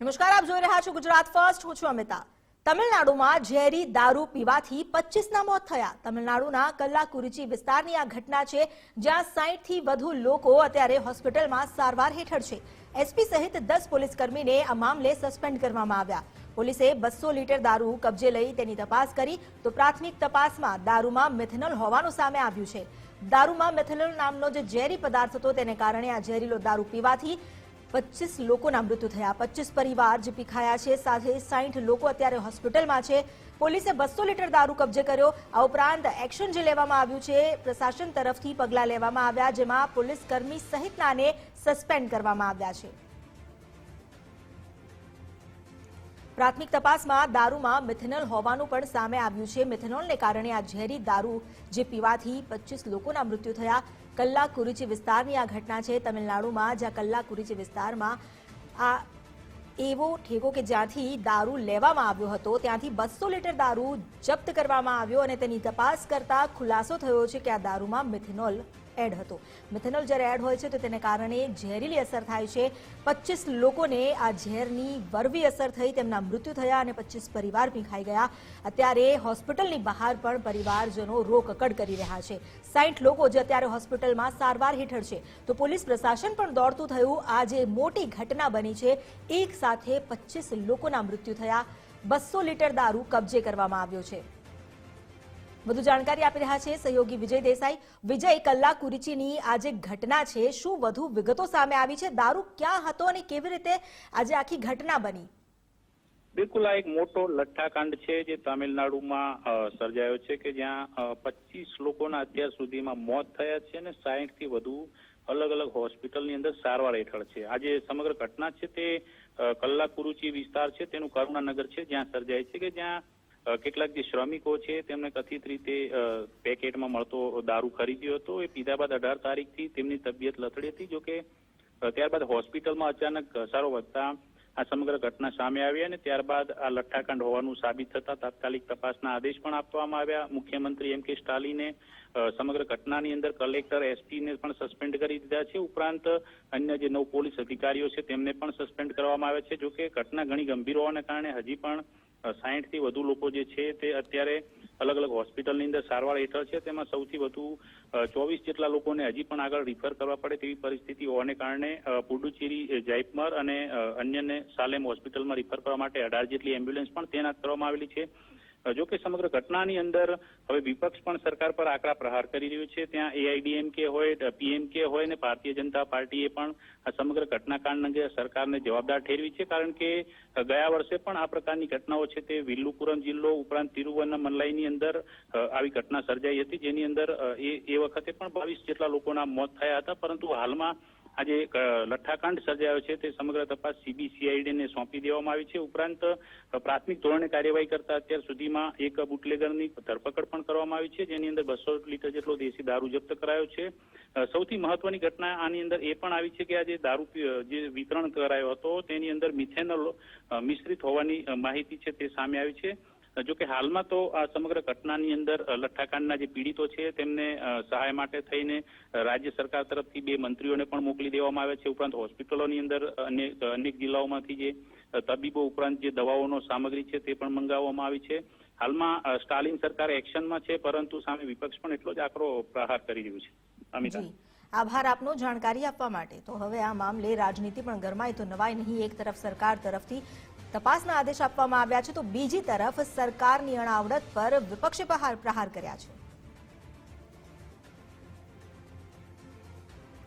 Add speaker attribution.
Speaker 1: નમસ્કાર, આપ જોઈ રહ્યા છો ગુજરાત ફર્સ્ટ. હું છું અમિતા. તમિલનાડુમાં ઝેરી દારૂ પીવાથી પચીસના મોત થયા. તમિલનાડુના કલ્લાકુરીચી વિસ્તારની આ ઘટના છે, જ્યાં સાહીઠથી વધુ લોકો અત્યારે હોસ્પિટલમાં સારવાર હેઠળ છે. એસપી સહિત દસ પોલીસકર્મીને આ મામલે સસ્પેન્ડ કરવામાં આવ્યા. પોલીસે બસો લીટર દારૂ કબજે લઈ તેની તપાસ કરી, તો પ્રાથમિક તપાસમાં દારૂમાં મિથેનોલ હોવાનું સામે આવ્યું છે. દારૂમાં મિથેનોલ નામનો જે ઝેરી પદાર્થ હતો, તેને કારણે આ ઝેરીલો દારૂ પીવાથી પચીસ લોકોના મૃત્યુ થયા. પચીસ પરિવાર જે પીખાયા છે. સાથે સાઠ લોકો અત્યારે હોસ્પિટલમાં છે. પોલીસે બસો લીટર દારૂ કબજે કર્યો. આ ઉપરાંત એક્શન જે લેવામાં આવ્યું છે, પ્રશાસન તરફથી પગલાં લેવામાં આવ્યા, જેમાં પોલીસ કર્મી સહિતનાને સસ્પેન્ડ કરવામાં આવ્યા છે. પ્રાથમિક તપાસમાં દારૂમાં મિથેનોલ હોવાનું પણ સામે આવ્યું છે. મિથેનોલને કારણે આ ઝેરી દારૂ જે પીવાથી પચીસ લોકોના મૃત્યુ થયા. કલ્લાકુરિચી વિસ્તારની આ ઘટના છે. તમિલનાડુમાં જ્યાં કલ્લાકુરિચી વિસ્તારમાં આ એવો ઠેકો કે જ્યાંથી દારૂ લેવામાં આવ્યો હતો. ત્યાંથી બસો લીટર દારૂ જપ્ત કરવામાં આવ્યો અને તેની તપાસ કરતા ખુલાસો થયો છે કે આ દારૂમાં મિથેનોલ એડ હતો. મિથેનોલ જ્યારે એડ હોય છે તો તેને કારણે ઝેરીલી અસર થાય છે. પચીસ લોકોને આ ઝેરની વરવી અસર થઈ, તેમના મૃત્યુ થયા અને પચીસ પરિવાર ભીખાઈ ગયા. અત્યારે હોસ્પિટલની બહાર પણ પરિવારજનો રોકકડ કરી રહ્યા છે. સાઠ લોકો જે અત્યારે હોસ્પિટલમાં સારવાર હેઠળ છે. તો પોલીસ પ્રશાસન પણ દોડતું થયું. આ જે મોટી ઘટના બની છે, એક સાથે પચીસ લોકોના મૃત્યુ થયા. બસો લીટર દારૂ કબજે કરવામાં આવ્યો છે. વધુ જાણકારી આપી રહ્યા છે સહયોગી વિજય દેસાઈ. વિજય કલ્લાકુરિચીની આ જે ઘટના છે. શું વધુ વિગતો સામે આવી છે? દારૂ ક્યાં હતો અને કેવી રીતે આજે આખી ઘટના બની?
Speaker 2: બિલકુલ, આ એક મોટો લઠ્ઠાકાંડ છે જે તામિલનાડુમાં સર્જાયો છે કે જ્યાં પચીસ લોકોના અત્યાર સુધીમાં મોત થયા છે અને સાહીઠથી વધુ અલગ અલગ હોસ્પિટલની અંદર સારવાર હેઠળ છે. આજે સમગ્ર ઘટના છે તે કલ્લાકુરુચી વિસ્તાર છે, તેનું કરુણાનગર છે, જ્યાં સર્જાય છે કે જ્યાં કેટલાક જે શ્રમિકો છે તેમને કથિત રીતે પેકેટમાં મળતો દારૂ ખરીદ્યો હતો. એ પીધા બાદ અઢાર તારીખથી તેમની તબિયત લથડી હતી, જોકે ત્યારબાદ હોસ્પિટલમાં અચાનક ઘસારો વધતા આ સમગ્ર ઘટના સામે આવી અને ત્યારબાદ આ લઠ્ઠાકાંડ હોવાનું સાબિત થતા તાત્કાલિક તપાસના આદેશ પણ આપવામાં આવ્યા. મુખ્યમંત્રી એમ કે સ્ટાલિને સમગ્ર ઘટનાની અંદર કલેક્ટર, એસપીને પણ સસ્પેન્ડ કરી દીધા છે. ઉપરાંત અન્ય જે નવ પોલીસ અધિકારીઓ છે તેમને પણ સસ્પેન્ડ કરવામાં આવ્યા છે. જોકે, ઘટના ઘણી ગંભીર હોવાને કારણે હજી પણ સાહીઠથી વધુ લોકો જે છે તે અત્યારે અલગ અલગ હોસ્પિટલની અંદર સારવાર હેઠળ છે. તેમાં સૌથી વધુ ચોવીસ જેટલા લોકોને હજી પણ આગળ રિફર કરવા પડે તેવી પરિસ્થિતિ હોવાને કારણે પુડુચેરી જયપમર અને અન્યને સાલેમ હોસ્પિટલમાં રિફર કરવા માટે અઢાર જેટલી એમ્બ્યુલન્સ પણ તૈનાત કરવામાં આવેલી છે. જો કે સમગ્ર ઘટનાની અંદર હવે વિપક્ષ પણ સરકાર પર આકરા પ્રહાર કરી રહ્યું છે. ત્યાં એઆઈડીએમકે હોય પીએમકે હોય ને ભારતીય જનતા પાર્ટીએ પણ આ સમગ્ર ઘટનાકાંડ અંગે સરકારને જવાબદાર ઠેરવી છે. કારણ કે ગયા વર્ષે પણ આ પ્રકારની ઘટનાઓ છે તે વિલ્લુપુરમ જિલ્લો ઉપરાંત તિરુવન્નમલાઈની અંદર આવી ઘટના સર્જાઈ હતી. જેની અંદર એ એ વખતે પણ બાવીસ જેટલા લોકોના મોત થયા હતા. પરંતુ હાલમાં આ જે લઠ્ઠાકાંડ સર્જાયો છે તે સમગ્ર તપાસ સીબીસીઆઈડીને સોંપી દેવામાં આવી છે. ઉપરાંત પ્રાથમિક ધોરણે કાર્યવાહી કરતા અત્યાર સુધીમાં એક બુટલેગરની ધરપકડ પણ કરવામાં આવી છે, જેની અંદર બસો લીટર જેટલો દેશી દારૂ જપ્ત કરાયો છે. સૌથી મહત્વની ઘટના આની અંદર એ પણ આવી છે કે આ જે દારૂ જે વિતરણ કરાયો હતો તેની અંદર મિથેનોલ મિશ્રિત હોવાની માહિતી છે તે સામે આવી છે. જો કે હાલમાં તો આ સમગ્ર ઘટનાની અંદર લઠ્ઠાકાંડના જે પીડિતો છે તેમને સહાય માટે થઈને રાજ્ય સરકાર તરફથી બે મંત્રીઓને પણ મોકલી દેવામાં આવ્યા છે. ઉપરાંત હોસ્પિટલોની અંદર અનેક જિલ્લાઓમાંથી જે તબીબો ઉપરાંત જે દવાઓનો સામગ્રી છે તે પણ મંગાવવામાં આવી છે. હાલમાં સ્ટાલિન સરકાર એક્શનમાં છે, પરંતુ સામે વિપક્ષ પણ એટલો જ આકરો પ્રહાર કરી રહ્યું છે. અમિતા
Speaker 1: આભાર આપનો જાણકારી આપવા માટે. તો હવે આ મામલે રાજનીતિ પણ ગરમાય તો નવાય નહીં. એક તરફ સરકાર તરફથી તપાસના આદેશ આપવામાં આવ્યા છે, તો બીજી તરફ સરકારની અણાવડત પર વિપક્ષે પ્રહાર પ્રહાર કર્યા છે.